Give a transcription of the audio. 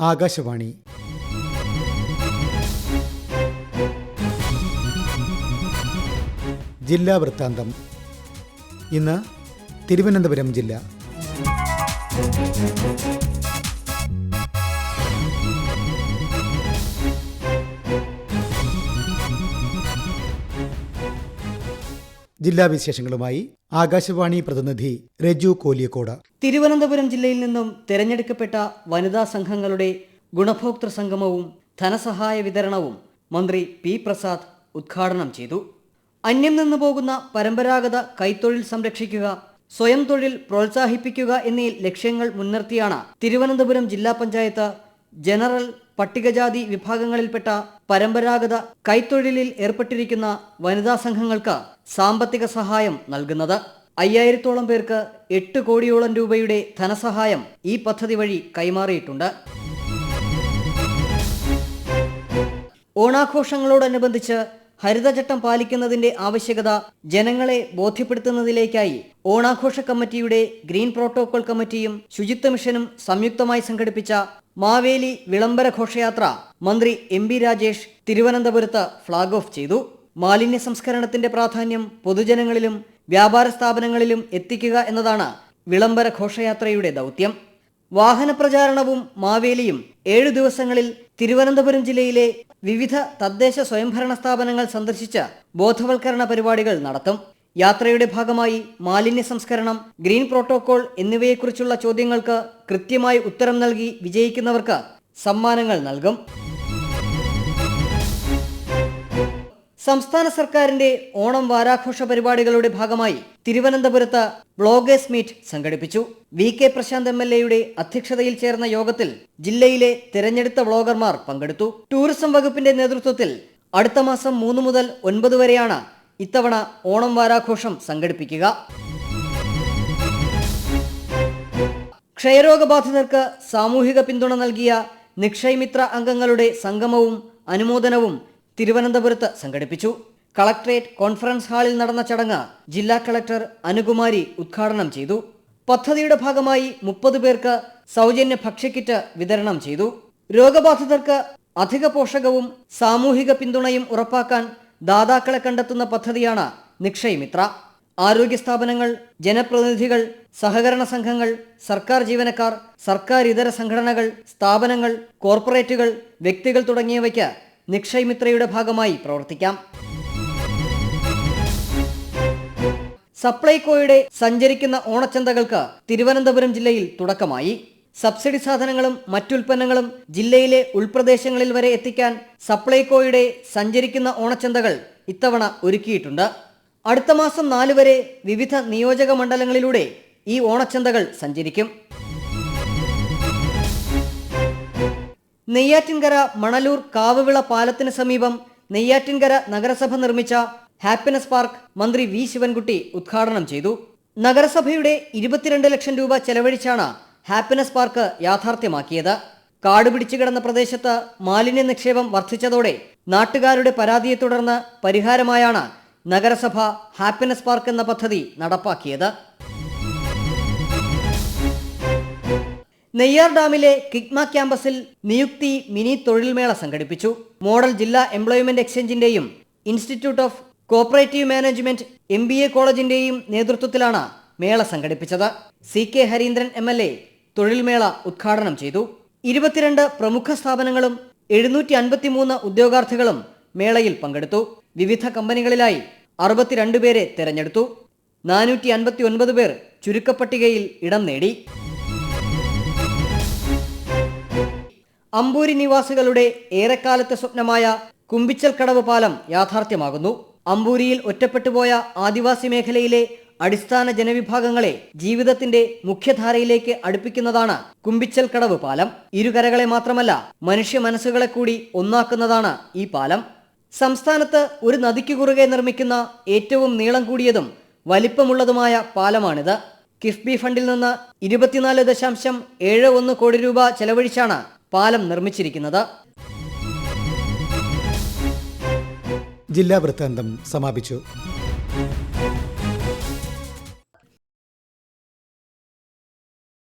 ആകാശവാണി. ജില്ലാ വൃത്താന്തം. ഇന്ന് തിരുവനന്തപുരം ജില്ല. ജില്ലാ വിശേഷങ്ങളുമായി ആകാശവാണി പ്രതിനിധി രജു കോലിയക്കോട്. തിരുവനന്തപുരം ജില്ലയിൽ നിന്നും തിരഞ്ഞെടുക്കപ്പെട്ട വനിതാ സംഘങ്ങളുടെ ഗുണഭോക്തൃ സംഗമവും ധനസഹായ വിതരണവും മന്ത്രി പി പ്രസാദ് ഉദ്ഘാടനം ചെയ്തു. അന്യം നിന്നു പോകുന്ന പരമ്പരാഗത കൈത്തൊഴിൽ സംരക്ഷിക്കുക സ്വയം തൊഴിൽ പ്രോത്സാഹിപ്പിക്കുക എന്നീ ലക്ഷ്യങ്ങൾ മുൻനിർത്തിയാണ് തിരുവനന്തപുരം ജില്ലാ പഞ്ചായത്ത് ജനറൽ പട്ടികജാതി വിഭാഗങ്ങളിൽപ്പെട്ട പരമ്പരാഗത കൈത്തൊഴിലിൽ ഏർപ്പെട്ടിരിക്കുന്ന വനിതാ സംഘങ്ങൾക്ക് സാമ്പത്തിക സഹായം നൽകുന്നത്. അയ്യായിരത്തോളം പേർക്ക് എട്ട് കോടിയോളം രൂപയുടെ ധനസഹായം ഈ പദ്ധതി വഴി കൈമാറിയിട്ടുണ്ട്. ഓണാഘോഷങ്ങളോടനുബന്ധിച്ച് ഹരിതചട്ടം പാലിക്കുന്നതിന്റെ ആവശ്യകത ജനങ്ങളെ ബോധ്യപ്പെടുത്തുന്നതിലേക്കായി ഓണാഘോഷ കമ്മിറ്റിയുടെ ഗ്രീൻ പ്രോട്ടോകോൾ കമ്മിറ്റിയും ശുചിത്വ മിഷനും സംയുക്തമായി സംഘടിപ്പിച്ച മാവേലി വിളംബര ഘോഷയാത്ര മന്ത്രി എം ബി രാജേഷ് തിരുവനന്തപുരത്ത് ഫ്ളാഗ് ഓഫ് ചെയ്തു. മാലിന്യ സംസ്കരണത്തിന്റെ പ്രാധാന്യം പൊതുജനങ്ങളിലും വ്യാപാര സ്ഥാപനങ്ങളിലും എത്തിക്കുക എന്നതാണ് വിളംബര ഘോഷയാത്രയുടെ ദൗത്യം. വാഹന പ്രചാരണവും മാവേലിയും ഏഴു ദിവസങ്ങളിൽ തിരുവനന്തപുരം ജില്ലയിലെ വിവിധ തദ്ദേശ സ്വയംഭരണ സ്ഥാപനങ്ങൾ സന്ദർശിച്ച് ബോധവൽക്കരണ പരിപാടികൾ നടത്തും. യാത്രയുടെ ഭാഗമായി മാലിന്യ സംസ്കരണം ഗ്രീൻ പ്രോട്ടോകോൾ എന്നിവയെക്കുറിച്ചുള്ള ചോദ്യങ്ങൾക്ക് കൃത്യമായി ഉത്തരം നൽകി വിജയിക്കുന്നവർക്ക് സമ്മാനങ്ങൾ നൽകും. സംസ്ഥാന സർക്കാരിന്റെ ഓണം വാരാഘോഷ പരിപാടികളുടെ ഭാഗമായി തിരുവനന്തപുരത്ത് ബ്ലോഗേഴ്സ് മീറ്റ് സംഘടിപ്പിച്ചു. V K Prashanth M L എയുടെ അധ്യക്ഷതയിൽ ചേർന്ന യോഗത്തിൽ ജില്ലയിലെ തിരഞ്ഞെടുത്ത ബ്ലോഗർമാർ പങ്കെടുത്തു. ടൂറിസം വകുപ്പിന്റെ നേതൃത്വത്തിൽ അടുത്ത മാസം മൂന്ന് മുതൽ ഒൻപത് വരെയാണ് ഇത്തവണ ഓണം വാരാഘോഷം സംഘടിപ്പിക്കുക. ക്ഷയരോഗബാധിതർക്ക് സാമൂഹിക പിന്തുണ നൽകിയ നിക്ഷയമിത്ര അംഗങ്ങളുടെ സംഗമവും അനുമോദനവും തിരുവനന്തപുരത്ത് സംഘടിപ്പിച്ചു. കളക്ട്രേറ്റ് കോൺഫറൻസ് ഹാളിൽ നടന്ന ചടങ്ങ് ജില്ലാ കളക്ടർ അനുകുമാരി ഉദ്ഘാടനം ചെയ്തു. പദ്ധതിയുടെ ഭാഗമായി മുപ്പത് പേർക്ക് സൗജന്യ ഭക്ഷ്യക്കിറ്റ് വിതരണം ചെയ്തു. രോഗബാധിതർക്ക് അധിക പോഷകവും സാമൂഹിക പിന്തുണയും ഉറപ്പാക്കാൻ ദാതാക്കളെ കണ്ടെത്തുന്ന പദ്ധതിയാണ് നിക്ഷയ് മിത്ര. ആരോഗ്യ സ്ഥാപനങ്ങൾ ജനപ്രതിനിധികൾ സഹകരണ സംഘങ്ങൾ സർക്കാർ ജീവനക്കാർ സർക്കാർ ഇതര സംഘടനകൾ സ്ഥാപനങ്ങൾ കോർപ്പറേറ്റുകൾ വ്യക്തികൾ തുടങ്ങിയവയ്ക്ക് നിക്ഷയ് മിത്രയുടെ ഭാഗമായി പ്രവർത്തിക്കാം. സപ്ലൈകോയുടെ സഞ്ചരിക്കുന്ന ഓണച്ചന്തകൾക്ക് തിരുവനന്തപുരം ജില്ലയിൽ തുടക്കമായി. സബ്സിഡി സാധനങ്ങളും മറ്റുൽപ്പന്നങ്ങളും ജില്ലയിലെ ഉൾപ്രദേശങ്ങളിൽ വരെ എത്തിക്കാൻ സപ്ലൈകോയുടെ സഞ്ചരിക്കുന്ന ഓണച്ചന്തകൾ ഇത്തവണ ഒരുക്കിയിട്ടുണ്ട്. അടുത്ത മാസം നാല് വരെ വിവിധ നിയോജക മണ്ഡലങ്ങളിലൂടെ ഈ ഓണച്ചന്തകൾ സഞ്ചരിക്കും. നെയ്യാറ്റിൻകര മണലൂർ കാവുവിള പാലത്തിന് സമീപം നെയ്യാറ്റിൻകര നഗരസഭ നിർമ്മിച്ച ഹാപ്പിനെസ് പാർക്ക് മന്ത്രി വി ശിവൻകുട്ടി ഉദ്ഘാടനം ചെയ്തു. നഗരസഭയുടെ ഇരുപത്തിരണ്ട് ലക്ഷം രൂപ ചെലവഴിച്ചാണ് ഹാപ്പിനെസ് പാർക്ക് യാഥാർത്ഥ്യമാക്കിയത്. കാട് പിടിച്ചു കിടന്ന പ്രദേശത്ത് മാലിന്യ നിക്ഷേപം വർദ്ധിച്ചതോടെ നാട്ടുകാരുടെ പരാതിയെ തുടർന്ന് പരിഹാരമായാണ് നഗരസഭ ഹാപ്പിനെസ് പാർക്ക് എന്ന പദ്ധതി നടപ്പാക്കിയത്. നെയ്യാർ ഡാമിലെ കിഗ്മ ക്യാമ്പസിൽ നിയുക്തി മിനി തൊഴിൽമേള സംഘടിപ്പിച്ചു. മോഡൽ ജില്ലാ employment എക്സ്ചേഞ്ചിന്റെയും institute of cooperative management M കോളേജിന്റെയും നേതൃത്വത്തിലാണ് മേള സംഘടിപ്പിച്ചത്. C K Hareendran M L A തൊഴിൽമേള ഉദ്ഘാടനം ചെയ്തു. ഇരുപത്തിരണ്ട് പ്രമുഖ സ്ഥാപനങ്ങളും എഴുന്നൂറ്റി അൻപത്തിമൂന്ന് ഉദ്യോഗാർത്ഥികളും മേളയിൽ പങ്കെടുത്തു. വിവിധ കമ്പനികളിലായി അറുപത്തിരണ്ട് പേരെ തെരഞ്ഞെടുത്തു. നാനൂറ്റി അൻപത്തി ഒൻപത് പേർ ചുരുക്കപ്പട്ടികയിൽ ഇടം നേടി. അമ്പൂരി നിവാസികളുടെ ഏറെക്കാലത്തെ സ്വപ്നമായ കുമ്പിച്ചൽ കടവ് പാലം യാഥാർത്ഥ്യമാകുന്നു. അമ്പൂരിയിൽ ഒറ്റപ്പെട്ടുപോയ ആദിവാസി മേഖലയിലെ അടിസ്ഥാന ജനവിഭാഗങ്ങളെ ജീവിതത്തിന്റെ മുഖ്യധാരയിലേക്ക് അടുപ്പിക്കുന്നതാണ് കുമ്പിച്ചൽ കടവ് പാലം. ഇരുകരകളെ മാത്രമല്ല മനുഷ്യ മനസ്സുകളെ കൂടി ഒന്നാക്കുന്നതാണ് ഈ പാലം. സംസ്ഥാനത്ത് ഒരു നദിക്ക് കുറുകെ നിർമ്മിക്കുന്ന ഏറ്റവും നീളം കൂടിയതും വലിപ്പമുള്ളതുമായ പാലമാണിത്. കിഫ്ബി ഫണ്ടിൽ നിന്ന് ഇരുപത്തിനാല് ദശാംശം ഏഴ് ഒന്ന് കോടി രൂപ ചെലവഴിച്ചാണ് പാലം നിർമ്മിച്ചിരിക്കുന്നത്. ജില്ലാ വൃത്താന്തം സമാപിച്ചു.